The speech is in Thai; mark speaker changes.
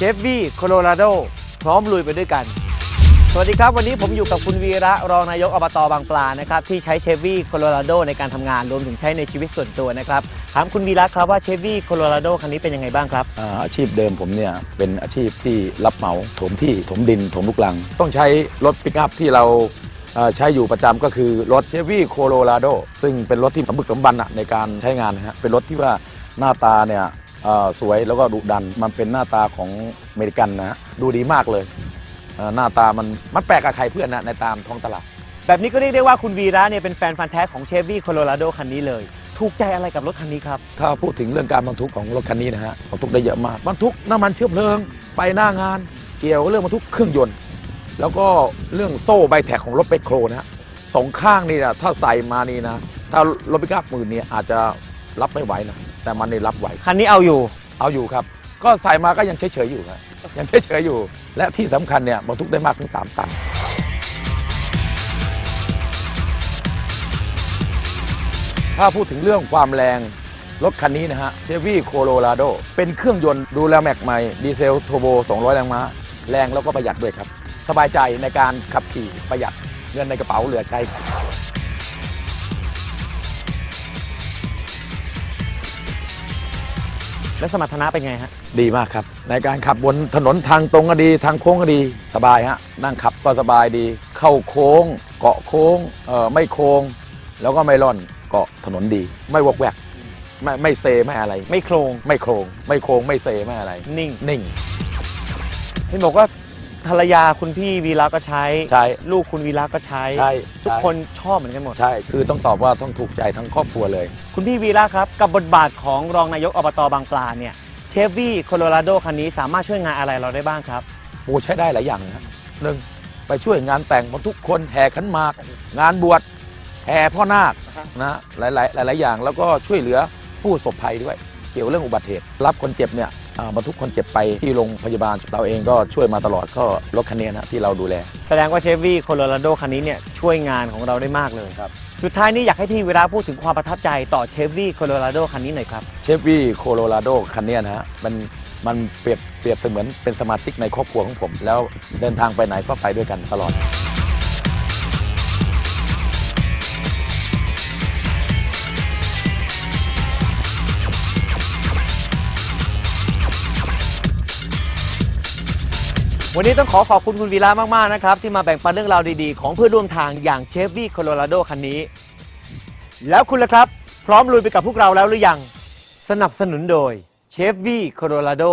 Speaker 1: เชฟวี่โคโลราโดพร้อมลุยไปด้วยกัน สวัสดีครับ วันนี้ผมอยู่กับคุณวีระรองนายกอบตบางปลานะครับที่ใช้เชฟวี่โคโลราโดในการทำงานรวมถึงใช้ในชีวิตส่วนตัวนะครับถามคุณวีระครับว่าเชฟวี่โคโลราโดคันนี้เป็นยังไงบ้างครับ
Speaker 2: อ่าอาชีพเดิมผมเนี่ยเป็นอาชีพที่รับเหมาถมที่ถมดินถมลูกลัง ต้องใช้รถปิกอัพที่เราเอ่อใช้อยู่ประจำก็คือรถเชฟวี่โคโลราโดซึ่งเป็นรถที่สมบุกสมบันอะในการใช้งานนะฮะเป็นรถที่ว่าหน้าตาเนี่ย สวยแล้วก็ดุดัน มันเป็นหน้าตาของอเมริกันนะดูดีมากเลย หน้าตามันมันแปลกกับใครเพื่อนนะในตามท้องตลาด
Speaker 1: แบบนี้ก็เรียกได้ว่าคุณวีระเนี่ยเป็นแฟนพันธ์แท้ของเชฟวี่โคโลราโดคันนี้เลย ถูกใจอะไรกับรถคันนี้ครับ
Speaker 2: ถ้าพูดถึงเรื่องการบรรทุกของรถคันนี้นะฮะบรรทุกได้เยอะมากบรรทุกน้ำมันเชื้อเพลิงไปหน้างาน เกี่ยวเรื่องบรรทุกเครื่องยนต์ แล้วก็เรื่องโซ่ใบแท็กของรถเปโครนะฮะสองข้างนี่นะถ้าใส่มานี่นะถ้ารถปิกอัพหมื่นเนี่ยอาจจะ รับไม่ไหวนะแต่มันนี่รับไหว
Speaker 1: คันนี้เอาอยู่
Speaker 2: เอาอยู่ครับ ก็ใส่มาก็ยังเฉยๆอยู่ครับยังเฉยๆอยู่ และที่สำคัญเนี่ยบรรทุกได้มากถึง 3 ตัน ถ้าพูดถึงเรื่องความแรง รถคันนี้นะฮะเชฟวี่โคโลราโดเป็นเครื่องยนต์ดูแลแม็กใหม่ ดีเซลโทโบ 200 แรงม้า แรงแล้วก็ประหยัดด้วยครับ สบายใจในการขับขี่ประหยัดเงินในกระเป๋าเหลือใช้ครับ
Speaker 1: และสมรรถนะเป็นไงฮะ
Speaker 2: ดีมากครับ ในการขับบนถนนทางตรงก็ดีทางโค้งก็ดีสบายฮะนั่งขับก็สบายดี เข้าโค้ง เกาะโค้งเออไม่โค้ง แล้วก็ไม่ร่อนเกาะถนนดี ไม่วอกแวกไม่ไม่เซไม่อะไร
Speaker 1: ไม่โครง
Speaker 2: ไม่โค้งไม่โค้งไม่เซไม่อะไร
Speaker 1: นิ่ง
Speaker 2: นิ่ง
Speaker 1: เห็นบอกว่า ภรรยาคุณพี่วีระก็ใช้
Speaker 2: ใช่
Speaker 1: ลูกคุณวีระก็ใช้
Speaker 2: ใช่
Speaker 1: ทุก
Speaker 2: ใช่
Speaker 1: คนชอบเหมือนกันหมด
Speaker 2: ใช่ คือต้องตอบว่าต้องถูกใจทั้งครอบครัวเลย
Speaker 1: คุณพี่วีระครับ กับบทบาทของรองนายกอบตบางปลาเนี่ยเชฟวี่โคโลราโดคันนี้สามารถช่วยงานอะไรเราได้บ้างครับ
Speaker 2: โอ้ใช้ได้หลายอย่างนะหนึ่งไปช่วยงานแต่งของทุกคนแห่ขันหมาก งานบวชแห่พ่อนาคนะหลายหลายหลายๆอย่างแล้วก็ช่วยเหลือผู้ประสบภัยด้วย เกี่ยวเรื่องอุบัติเหตุรับคนเจ็บเนี่ยอ่า บรรทุกคนเจ็บไปที่โรงพยาบาลเราเองก็ช่วยมาตลอดก็รถคันนี้นะที่เราดูแล
Speaker 1: แสดงว่าเชฟวี่โคโลราโดคันนี้เนี่ยช่วยงานของเราได้มากเลย
Speaker 2: ครับ
Speaker 1: สุดท้ายนี้อยากให้พี่วีระพูดถึงความประทับใจต่อเชฟวี่โคโลราโดคันนี้หน่อยครับ
Speaker 2: เชฟวี่โคโลราโดคันเนี้ยนะฮะมันมันเปรียบเปรียบเสมือนเป็นสมาชิกในครอบครัวของผม แล้วเดินทางไปไหนก็ไปด้วยกันตลอด
Speaker 1: วันนี้ต้องขอขอบคุณคุณวีระมาก ๆ นะครับ ที่มาแบ่งปันเรื่องราวดีๆ ของเพื่อนร่วมทางอย่างเชฟวี่โคโลราโดคันนี้ แล้วคุณล่ะครับ พร้อมลุยไปกับพวกเราแล้วหรือยัง สนับสนุนโดยเชฟวี่โคโลราโด